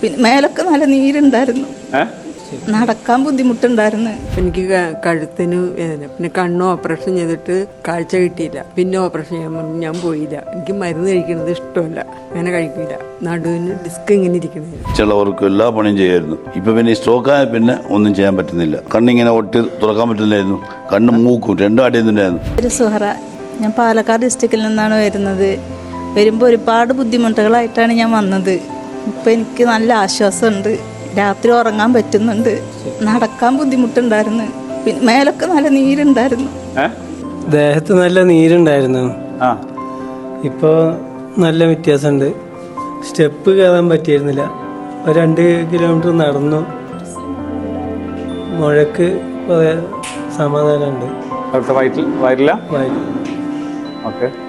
പിന്നെ മേലൊക്കെ നല്ല നീരുണ്ടായിരുന്നു. നടക്കാൻ ബുദ്ധിമുട്ടുണ്ടായിരുന്നു. എനിക്ക് കഴുത്തിന് വേദന. പിന്നെ കണ്ണ് ഓപ്പറേഷൻ ചെയ്തിട്ട് കാഴ്ച കിട്ടിയില്ല. പിന്നെ ഓപ്പറേഷൻ ചെയ്യാൻ പറഞ്ഞു ഞാൻ പോയില്ല. എനിക്ക് മരുന്ന് കഴിക്കുന്നത് ഇഷ്ടമല്ല. അങ്ങനെ കഴിക്കില്ല. നടുവിന് ഡിസ്ക് ഇങ്ങനെ ഇരിക്കുന്നത് ചിലവർക്ക് എല്ലാ പണിയും ചെയ്യായിരുന്നു. ഇപ്പൊ പിന്നെ സ്ട്രോക്ക് ആയ പിന്നെ ഒന്നും ചെയ്യാൻ പറ്റുന്നില്ല. കണ്ണിങ്ങനെ ഒട്ടി തുറക്കാൻ പറ്റുന്നില്ലായിരുന്നു കണ്ണ് മൂക്കും രണ്ടും അടിയുന്നുണ്ടായിരുന്നു ഒരു സുഹറ ഞാൻ പാലക്കാട് ഡിസ്ട്രിക്റ്റിൽ നിന്നാണ് വരുന്നത്. വരുമ്പോൾ ഒരുപാട് ബുദ്ധിമുട്ടുകളായിട്ടാണ് ഞാൻ വന്നത്. ഇപ്പം എനിക്ക് നല്ല ആശ്വാസമുണ്ട്. രാത്രി ഉറങ്ങാൻ പറ്റുന്നുണ്ട്. നടക്കാൻ ബുദ്ധിമുട്ടുണ്ടായിരുന്നു. പിന്നെ മേലൊക്കെ നല്ല നീരുണ്ടായിരുന്നു. ദേഹത്ത് നല്ല നീരുണ്ടായിരുന്നു. ആ. ഇപ്പോൾ നല്ല വ്യത്യാസമുണ്ട്. സ്റ്റെപ്പ് കയറാൻ പറ്റിയിരുന്നില്ല. ഒരു രണ്ട് കിലോമീറ്റർ നടന്നു. മുഴക്ക് സമാധാനമുണ്ട്. വയറ്റില്ല വയറ്റിൽ വയറ്റില്ല വയ- ഓക്കെ.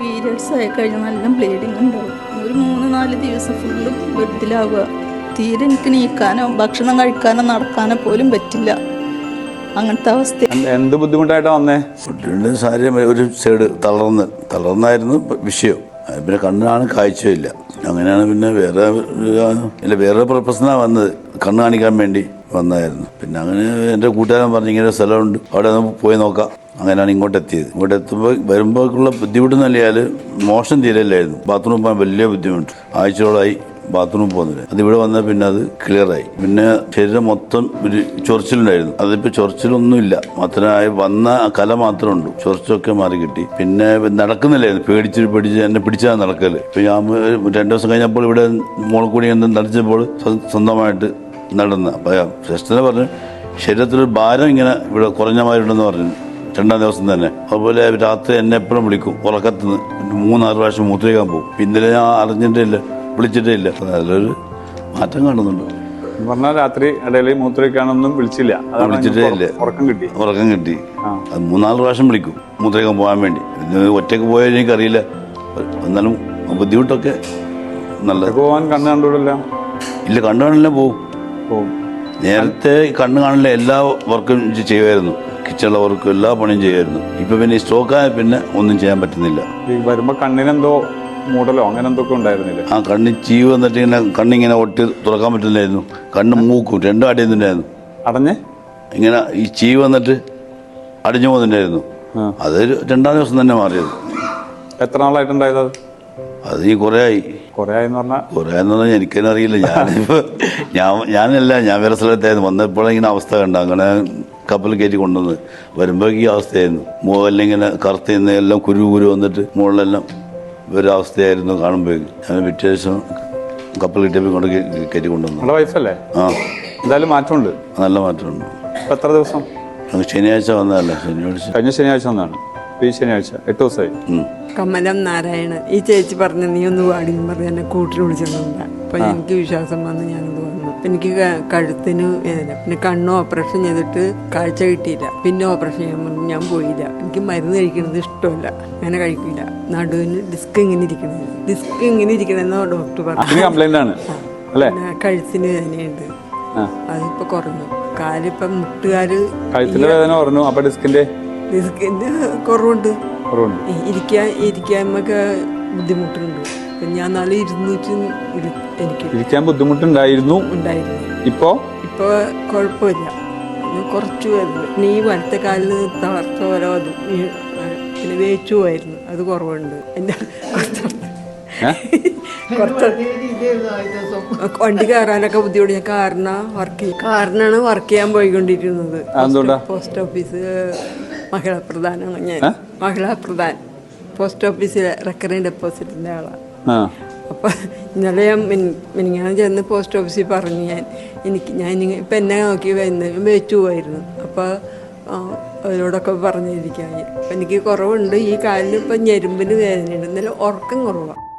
പീരിയഡ്സ് ആയി കഴിഞ്ഞാൽ നല്ല ബ്ലീഡിങ് ഉണ്ടാവും ഒരു മൂന്ന് നാല് ദിവസം ഫുള്ള് ബെഡിലാവുക. തീരെ എനിക്ക് നീക്കാനോ ഭക്ഷണം കഴിക്കാനോ നടക്കാനോ പോലും പറ്റില്ല. അങ്ങനത്തെ അവസ്ഥ. എന്ത് ബുദ്ധിമുട്ടായിട്ടാ വന്നേ? കുട്ടിയുടെ സാരി ഒരു സൈഡ് തളർന്ന് തളർന്നായിരുന്നു വിഷയം. പിന്നെ കണ്ണിനാണ് കാഴ്ചയില്ല. അങ്ങനെയാണ് പിന്നെ വേറെ ഇല്ല വേറെ പർപ്പസിനാണ് വന്നത്. കണ്ണ് കാണിക്കാൻ വേണ്ടി വന്നായിരുന്നു. പിന്നെ അങ്ങനെ എന്റെ കൂട്ടുകാരൻ പറഞ്ഞു ഇങ്ങനെ സ്ഥലമുണ്ട്. അവിടെ നമുക്ക് പോയി നോക്കാം. അങ്ങനെയാണ് ഇങ്ങോട്ട് എത്തിയത് ഇങ്ങോട്ട് എത്തുമ്പോൾ വരുമ്പോഴേക്കുള്ള ബുദ്ധിമുട്ട് നൽകിയാൽ മോശം തീരല്ലായിരുന്നു. ബാത്റൂം പോകാൻ വലിയ ബുദ്ധിമുട്ട്. ആഴ്ചകളായി ബാത്റൂം പോകുന്നില്ല. അത് ഇവിടെ വന്നാൽ പിന്നെ അത് ക്ലിയറായി പിന്നെ ശരീരം മൊത്തം ഒരു ചൊറിച്ചിലുണ്ടായിരുന്നു. അതിപ്പോൾ ചൊറിച്ചിലൊന്നുമില്ല. മാത്രമായി വന്ന കല മാത്രമേ ഉള്ളൂ. ചൊറിച്ചൊക്കെ മാറി കിട്ടി. പിന്നെ നടക്കുന്നില്ലായിരുന്നു. പേടിച്ച് പിടിച്ച് എന്നെ പിടിച്ചാൽ നടക്കൽ. ഇപ്പം ഞാൻ രണ്ടു ദിവസം കഴിഞ്ഞപ്പോൾ ഇവിടെ മോളിൽ കൂടി എന്തും നടച്ചപ്പോൾ സ്വന്തമായിട്ട് നടന്ന്. അപ്പം ശ്രേഷ്ഠനെ പറഞ്ഞു ശരീരത്തിലൊരു ഭാരം ഇങ്ങനെ ഇവിടെ കുറഞ്ഞ മാതിരിയുണ്ടെന്ന് പറഞ്ഞു. രണ്ടാം ദിവസം തന്നെ. അതുപോലെ രാത്രി എന്നെ എപ്പോഴും വിളിക്കും. ഉറക്കത്തുനിന്ന് മൂന്നാറ് പ്രാവശ്യം മൂത്രയിക്കാൻ പോകും. ഇന്നലെ ഞാൻ അറിഞ്ഞിട്ടേ ഇല്ല വിളിച്ചിട്ടേ ഇല്ല അതിലൊരു മാറ്റം കാണുന്നുണ്ട്. പറഞ്ഞാൽ രാത്രി ഇടയിൽ മൂത്രയ്ക്കാനൊന്നും വിളിച്ചില്ല. അതാണ് വിളിച്ചിട്ടേ ഇല്ല. ഉറക്കം കിട്ടി. ഉറക്കം കിട്ടി. ആ. അത് മൂന്നാൽ പ്രാവശ്യം വിളിക്കും മൂത്രയിക്കാൻ പോകാൻ വേണ്ടി. ഒറ്റയ്ക്ക് പോയാൽ എനിക്കറിയില്ല. എന്നാലും ബുദ്ധിമുട്ടൊക്കെ നല്ല പോവാൻ കണ്ണ് കണ്ടുവിടില്ല ഇല്ല കണ്ണു കാണില്ല പോവും. പോകും നേരത്തെ കണ്ണ് കാണില്ല എല്ലാ വർക്കും ചെയ്യുമായിരുന്നു. കിച്ചണുള്ള വർക്കും എല്ലാ പണിയും ചെയ്യായിരുന്നു. ഇപ്പൊ പിന്നെ ഈ സ്ട്രോക്ക് ആയ പിന്നെ ഒന്നും ചെയ്യാൻ പറ്റുന്നില്ല. ഈ വരുമ്പോ കണ്ണിനെന്തോ മൂടലോ അങ്ങനെ എന്തൊക്കെ ഉണ്ടായിരുന്നില്ല? ആ കണ്ണ് ചീവ് വന്നിട്ട് ഇങ്ങനെ കണ്ണിങ്ങനെ ഒട്ടി തുറക്കാൻ പറ്റുന്നില്ലായിരുന്നു. കണ്ണ് മൂക്കും രണ്ടും അടിയുന്നുണ്ടായിരുന്നു അടഞ്ഞ്? ഇങ്ങനെ ഈ ചീവ് വന്നിട്ട് അടിഞ്ഞു പോകുന്നുണ്ടായിരുന്നു അതൊരു അത് രണ്ടാം ദിവസം തന്നെ മാറിയത്. എത്ര നാളായിട്ടുണ്ടായത് അത്? അത് ഈ കുറേ ആയി. കുറെ ആയെന്ന് പറഞ്ഞാൽ കുറേ എന്ന് പറഞ്ഞാൽ ഞാനിപ്പോ ഞാൻ ഞാനല്ല ഞാൻ വേറെ സ്ഥലത്തായിരുന്നു. വന്നപ്പോഴാണ് ഇങ്ങനെ അവസ്ഥ കണ്ട അങ്ങനെ കപ്പൽ കയറ്റി കൊണ്ടുവന്ന് വരുമ്പോൾ ഈ അവസ്ഥയായിരുന്നു. മുകളിൽ ഇങ്ങനെ കറുത്തുന്ന എല്ലാം കുരു കുരു വന്നിട്ട് മുകളിലെല്ലാം ഒരവസ്ഥയായിരുന്നു അവസ്ഥയായിരുന്നു കാണുമ്പോഴേക്കും ഞാൻ പിറ്റേ ദിവസം കപ്പൽ കിട്ടിയപ്പോൾ കൊണ്ട് കയറ്റി കൊണ്ടുവന്നു. നല്ല വൈഫല്ലേ ആ. എന്തായാലും മാറ്റമുണ്ട്. നല്ല മാറ്റമുണ്ട്. ഇപ്പൊ എത്ര ദിവസം? ശനിയാഴ്ച വന്നതല്ല? ശനിയാഴ്ച. കഴിഞ്ഞ ശനിയാഴ്ച വന്നതാണ്. ഈ ശനിയാഴ്ച എട്ട് ദിവസമായി. കമലം നാരായണൻ ഈ ചേച്ചി പറഞ്ഞ നീ ഒന്ന് പാടി എന്ന് പറഞ്ഞ് എന്നെ കൂട്ടിൽ വിളിച്ചിട്ടുണ്ട് അപ്പൊ എനിക്ക് വിശ്വാസം വന്ന് വന്നു അപ്പൊ എനിക്ക് കഴുത്തിന് വേദന. പിന്നെ കണ്ണ് ഓപ്പറേഷൻ ചെയ്തിട്ട് കാഴ്ച കിട്ടിയില്ല. പിന്നെ ഓപ്പറേഷൻ ചെയ്യാൻ ഞാൻ പോയില്ല. എനിക്ക് മരുന്ന് കഴിക്കുന്നത് ഇഷ്ടമല്ല. അങ്ങനെ കഴിക്കില്ല. നടുവിന് ഡിസ്ക് ഇങ്ങനെ ഇരിക്കണത്. ഡിസ്ക് ഇങ്ങനെ ഇരിക്കണമെന്ന് ഡോക്ടർ പറഞ്ഞു. കഴുത്തിന് വേദനയുണ്ട്. അതിപ്പോ കുറഞ്ഞു. കാലിപ്പം മുട്ടുകാൽ കഴുത്തിന്റെ വേദന കുറഞ്ഞു. അപ്പൊ ഡിസ്കിന്റെ ഡിസ്കിന്റെ കുറവുണ്ട്. ഇരിക്കാൻ ഇരിക്കാൻ നമുക്ക് ബുദ്ധിമുട്ടുണ്ട്. ഞാൻ നാളെ ഇരുന്നൂറ്റി എനിക്ക് ഇരിക്കാൻ ബുദ്ധിമുട്ടുണ്ടായിരുന്നു. ഉണ്ടായിരുന്നു. ഇപ്പോ? ഇപ്പൊ കുഴപ്പമില്ല. കുറച്ചു വരുന്നു. ഈ വലത്തെ കാലിൽ തളർച്ച പോലെ വന്നു പിന്നെ വേച്ചു പോയിരുന്നു. അത് കുറവുണ്ട്. എന്റെ കുറച്ച് വണ്ടി കയറാനൊക്കെ ബുദ്ധിമുട്ട്. ഞാൻ കാരണ വർക്ക് കാരണാണ് കാറിനാണ് വർക്ക് ചെയ്യാൻ പോയിക്കൊണ്ടിരിക്കുന്നത്. പോസ്റ്റ് ഓഫീസ് മഹിളാ പ്രധാന ഞാൻ മഹിളാ പ്രധാൻ പോസ്റ്റ് ഓഫീസിലെ റെക്കറിംഗ് ഡെപ്പോസിറ്റിന്റെ ആളാണ് ആ. അപ്പൊ ഇന്നലെ ഞാൻ മിനിങ്ങാൻ ചെന്ന് പോസ്റ്റ് ഓഫീസിൽ പറഞ്ഞു ഞാൻ എനിക്ക് ഞാൻ ഇപ്പം എന്നെ നോക്കി വരുന്നത് വെച്ചു പോയിരുന്നു. അപ്പോൾ അവരോടൊക്കെ പറഞ്ഞിരിക്കാൻ എനിക്ക് കുറവുണ്ട്. ഈ കാലിന് ഇപ്പം ഞെരുമ്പിന് വേദനയുണ്ട്. എന്നാലും ഉറക്കം കുറവാണ്